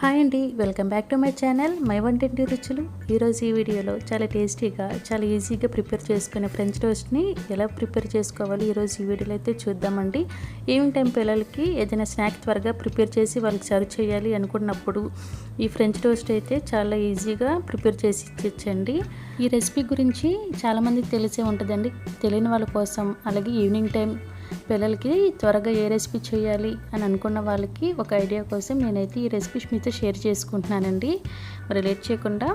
Hi అండి welcome back to my channel. My వంటింటి రుచులు. ఈరోజు ఈ వీడియోలో చాలా టేస్టీగా చాలా ఈజీగా ప్రిపేర్ చేసుకునే ఫ్రెంచ్ టోస్ట్ని ఎలా ప్రిపేర్ చేసుకోవాలి ఈరోజు ఈ వీడియోలో అయితే చూద్దామండి. ఈవినింగ్ టైం పిల్లలకి ఏదైనా స్నాక్ త్వరగా ప్రిపేర్ చేసి వాళ్ళకి సర్వ్ చేయాలి అనుకున్నప్పుడు ఈ ఫ్రెంచ్ టోస్ట్ అయితే చాలా ఈజీగా ప్రిపేర్ చేసి ఇచ్చండి ఈ రెసిపీ గురించి చాలామందికి తెలిసే ఉంటుందండి. తెలియని వాళ్ళ కోసం అలాగే ఈవినింగ్ టైం పిల్లలకి త్వరగా ఏ రెసిపీ చేయాలి అని అనుకున్న వాళ్ళకి ఒక ఐడియా కోసం నేనైతే ఈ రెసిపీ మీతో షేర్ చేసుకుంటున్నానండి. మరి లేట్ చేయకుండా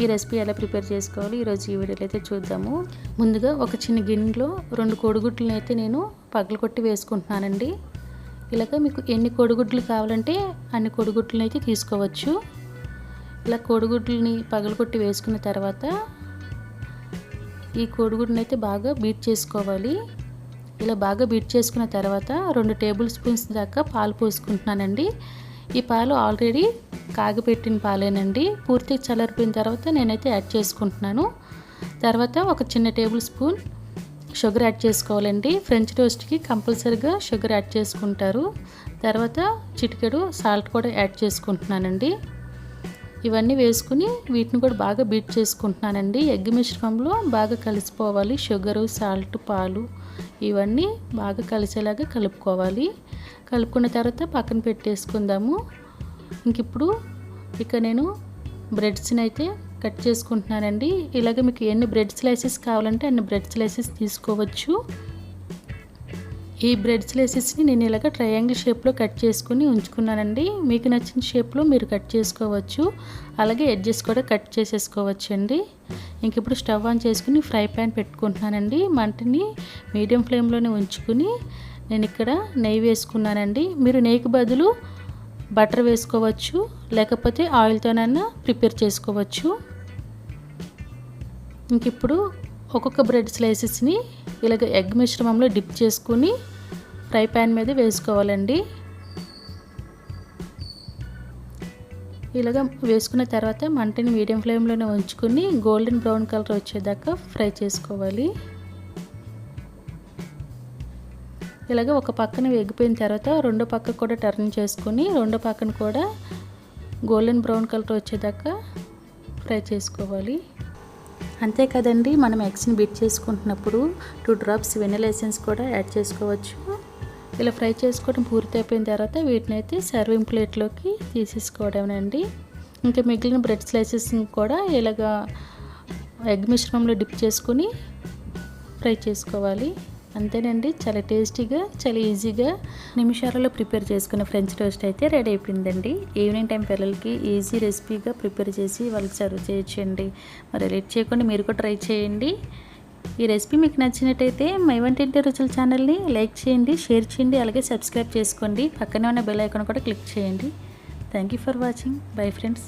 ఈ రెసిపీ ఎలా ప్రిపేర్ చేసుకోవాలి ఈరోజు ఈ వీడియోలో అయితే చూద్దాము. ముందుగా ఒక చిన్న గిన్నెలో రెండు కోడిగుడ్లను అయితే నేను పగలు కొట్టి వేసుకుంటున్నానండి. ఇలాగ మీకు ఎన్ని కోడిగుడ్లు కావాలంటే అన్ని కోడిగుడ్లను అయితే తీసుకోవచ్చు. ఇలా కోడిగుడ్లని పగలగొట్టి వేసుకున్న తర్వాత ఈ కోడిగుడ్డుని అయితే బాగా బీట్ చేసుకోవాలి. ఇలా బాగా బీట్ చేసుకున్న తర్వాత రెండు టేబుల్ స్పూన్స్ దాకా పాలు పోసుకుంటున్నానండి. ఈ పాలు ఆల్రెడీ కాగపెట్టిన పాలేనండి. పూర్తిగా చల్లారిపోయిన తర్వాత నేనైతే యాడ్ చేసుకుంటున్నాను. తర్వాత ఒక చిన్న టేబుల్ స్పూన్ షుగర్ యాడ్ చేసుకోవాలండి. ఫ్రెంచ్ టోస్ట్కి కంపల్సరీగా షుగర్ యాడ్ చేసుకుంటారు. తర్వాత చిటికెడు సాల్ట్ కూడా యాడ్ చేసుకుంటున్నానండి. ఇవన్నీ వేసుకుని వీటిని కూడా బాగా బీట్ చేసుకుంటున్నానండి. ఎగ్ మిశ్రమంలో బాగా కలిసిపోవాలి. షుగరు సాల్ట్ పాలు ఇవన్నీ బాగా కలిసేలాగా కలుపుకోవాలి. కలుపుకున్న తర్వాత పక్కన పెట్టేసుకుందాము. ఇంక ఇప్పుడు ఇక నేను బ్రెడ్స్ని అయితే కట్ చేసుకుంటున్నానండి. ఇలాగ మీకు ఎన్ని బ్రెడ్ స్లైసెస్ కావాలంటే అన్ని బ్రెడ్ స్లైసెస్ తీసుకోవచ్చు. ఈ బ్రెడ్ స్లైసెస్ని నేను ఇలాగ ట్రయాంగిల్ షేప్లో కట్ చేసుకుని ఉంచుకున్నానండి. మీకు నచ్చిన షేప్లో మీరు కట్ చేసుకోవచ్చు. అలాగే ఎడ్జెస్ కూడా కట్ చేసేసుకోవచ్చు అండి ఇంక ఇప్పుడు స్టవ్ ఆన్ చేసుకుని ఫ్రై ప్యాన్ పెట్టుకుంటున్నానండి. మంటని మీడియం ఫ్లేమ్లోనే ఉంచుకుని నేను ఇక్కడ నెయ్యి వేసుకున్నానండి. మీరు నెయ్యికి బదులు బటర్ వేసుకోవచ్చు. లేకపోతే ఆయిల్తోనైనా ప్రిపేర్ చేసుకోవచ్చు. ఇంక ఇప్పుడు ఒక్కొక్క బ్రెడ్ స్లైసెస్ని ఇలాగ ఎగ్ మిశ్రమంలో డిప్ చేసుకుని ఫ్రై ప్యాన్ మీద వేసుకోవాలండి. ఇలాగ వేసుకున్న తర్వాత మంటని మీడియం ఫ్లేమ్లోనే ఉంచుకుని గోల్డెన్ బ్రౌన్ కలర్ వచ్చేదాకా ఫ్రై చేసుకోవాలి. ఇలాగ ఒక పక్కన వేగిపోయిన తర్వాత రెండో పక్క కూడా టర్న్ చేసుకుని రెండో పక్కన కూడా గోల్డెన్ బ్రౌన్ కలర్ వచ్చేదాకా ఫ్రై చేసుకోవాలి. అంతే కదండి మనం ఎగ్స్ని బీట్ చేసుకుంటున్నప్పుడు టూ డ్రాప్స్ వెనిలా ఎసెన్స్ కూడా యాడ్ చేసుకోవచ్చు. ఇలా ఫ్రై చేసుకోవడం పూర్తి అయిపోయిన తర్వాత వీటిని అయితే సర్వింగ్ ప్లేట్లోకి తీసేసుకోవడమేనండి. ఇంకా మిగిలిన బ్రెడ్ స్లైసెస్ కూడా ఇలాగా ఎగ్ మిశ్రమంలో డిప్ చేసుకుని ఫ్రై చేసుకోవాలి. అంతేనండి చాలా టేస్టీగా చాలా ఈజీగా నిమిషాలలో ప్రిపేర్ చేసుకున్న ఫ్రెంచ్ టోస్ట్ అయితే రెడీ అయిపోయిందండి. ఈవినింగ్ టైం పిల్లలకి ఈజీ రెసిపీగా ప్రిపేర్ చేసి వాళ్ళకి సర్వ్ చేయొచ్చండి. మరి లేట్ చేయకుండా మీరు కూడా ట్రై చేయండి. ఈ రెసిపీ మీకు నచ్చినట్టయితే మై వంటింటి రుచుల ఛానల్ని లైక్ చేయండి షేర్ చేయండి అలాగే సబ్స్క్రైబ్ చేసుకోండి. పక్కనే ఉన్న బెల్ ఐకాన్ కూడా క్లిక్ చేయండి. Thank you for watching bye friends